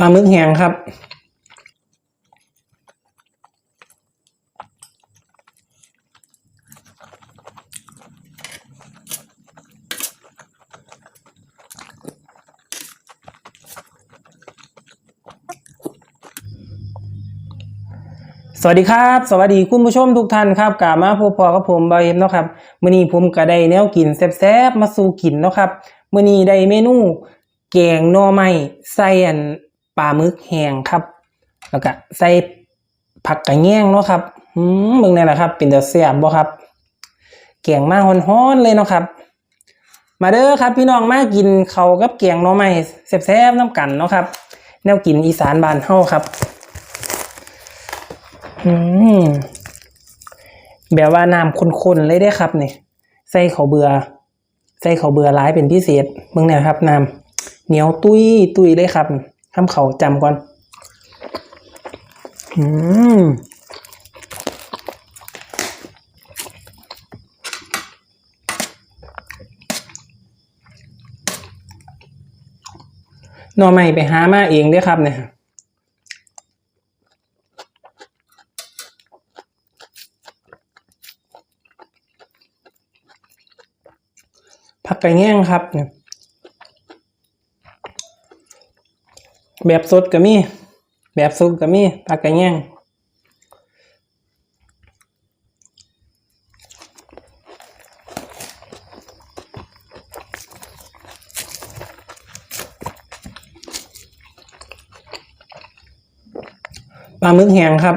ปลาหมึกแห้งครับ สวัสดีครับ สวัสดีคุณผู้ชมทุกท่านครับกลับมาพบพอกับผมบาเอ็มเนาะครับมื้อนี้ผมก็ได้แนวกินแซ่บๆมาสู่กินเนาะครับมื้อนี้ได้เมนูแกงหน่อไม้ใส่อัน ปลาหมึกแห้งครับ แล้วก็ใส่ผักกระแยงเนาะครับอืมเบิ่งได้ล่ะครับ เป็นตาแซ่บบ่ครับแกงมาฮ้อนๆเลยเนาะครับ มาเด้อครับ พี่น้องมากินเขากับแกงหน่อไม้แซ่บๆน้ำกันเนาะครับ แนวกินอีสานบ้านเฮาครับอืมแบบว่าน้ำข้นๆเลยได้ครับนี่ใส่ข้าวเบือใส่ข้าวเบือร้ายเป็นพิเศษเบิ่งเนี่ยครับน้ำเหนียวตุ้ยตุ้ยเลยครับ ทำเขาจำก่อน อืมหน่อใหม่ไปหามาเองด้อครับเนี่ยผักไก่แง่งครับเนี่ย แบบสดก็มี แบบสุกก็มีปลากระแยงปลาหมึกแห้งครับ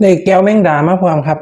ได้แก้วแมงดามาพร้อมครับ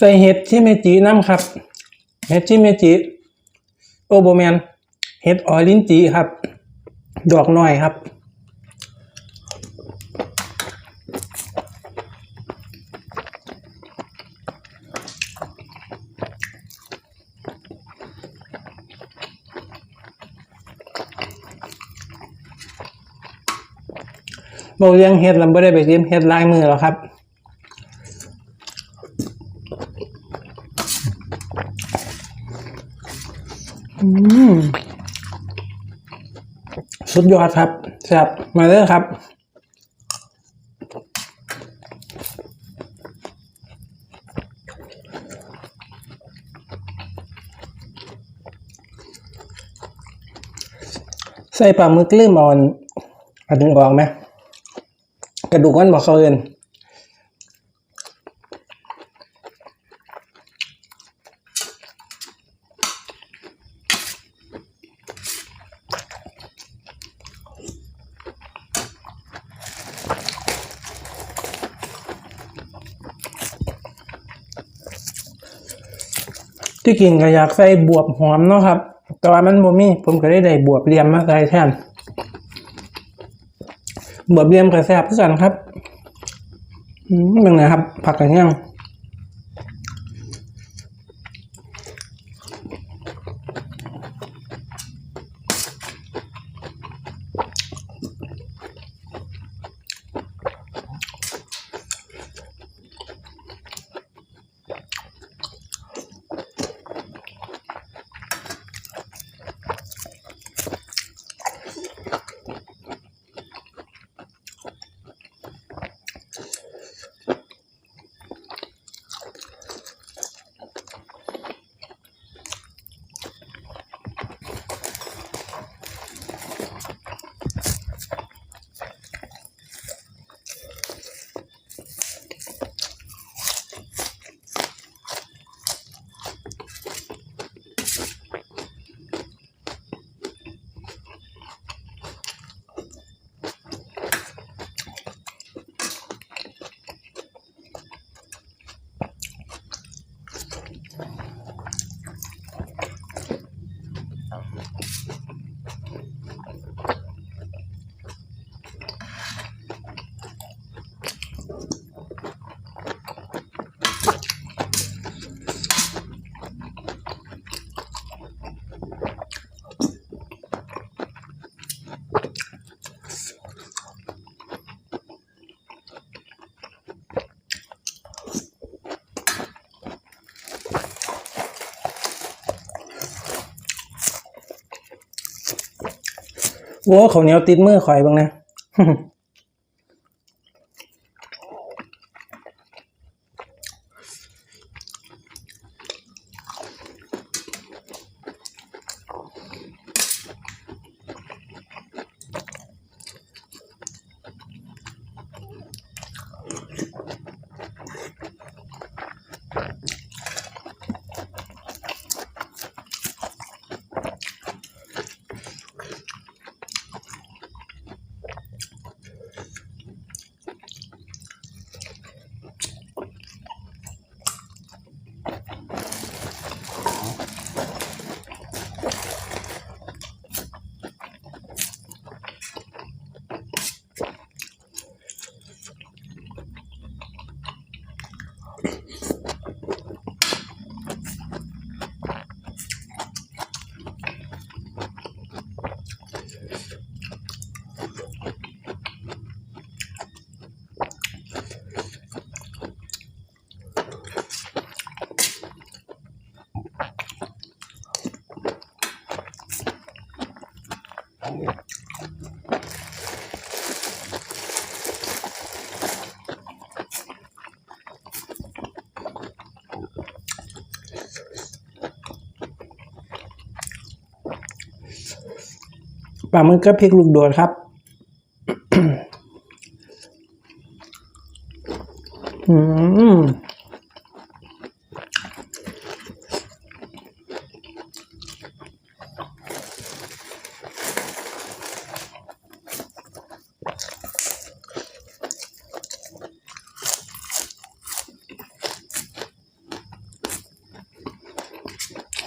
ใส่เห็ดที่เมจิน้ำครับ เห็ดที่เมจิ โอโบแมน เห็ดออรินจีครับ ดอกหน่อยครับบอกเรื่องเห็ดเราไม่ได้ไปเรียมเห็ดลายมือหรอกครับ สุดยอดครับแซ่บมาเลยครับใส่ปลาหมึกลืมเออนอันนึงออกไหมกระดูกมันบอกเขาเอิน ที่กินก็อยากใส่บวบหอมเนาะครับ แต่ว่ามันบ่มีผมก็ได้ได้บวบเรียมมาใส่แทนบวบเรียมก็แซ่บคือกันครับอืมเป็นไงครับ ผักกระเทียม โอ้ข้าเหนียวติดมือข่อยบ้างนะ ปลาหมึกกับพริกลูกโดดครับอืม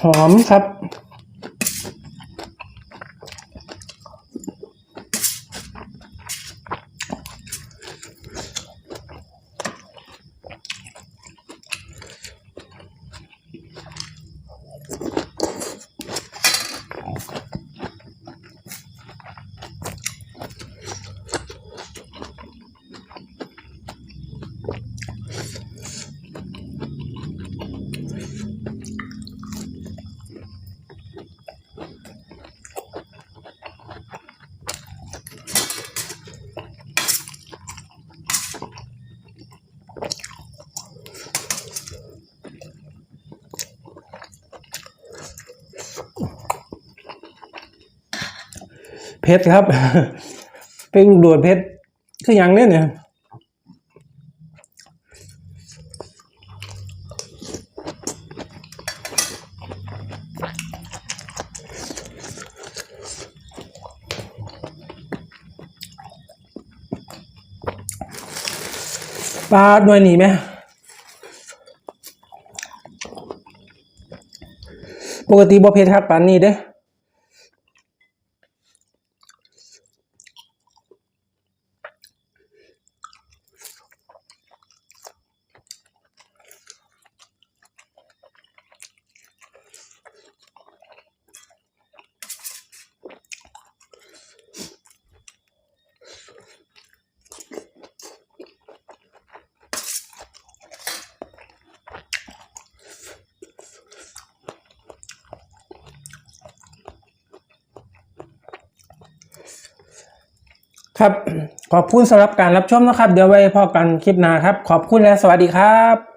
หอมครับ เพชรครับเป็นลูกโดดเพชรคืออย่างเนี้ยเนี่ยปลาด้วยหนีไหมปกติบ่เผ็ดครับปานนี้เด้ ครับขอบคุณสำหรับการรับชมนะครับ เดี๋ยวไว้พอกันคลิปหน้าครับ ขอบคุณและสวัสดีครับ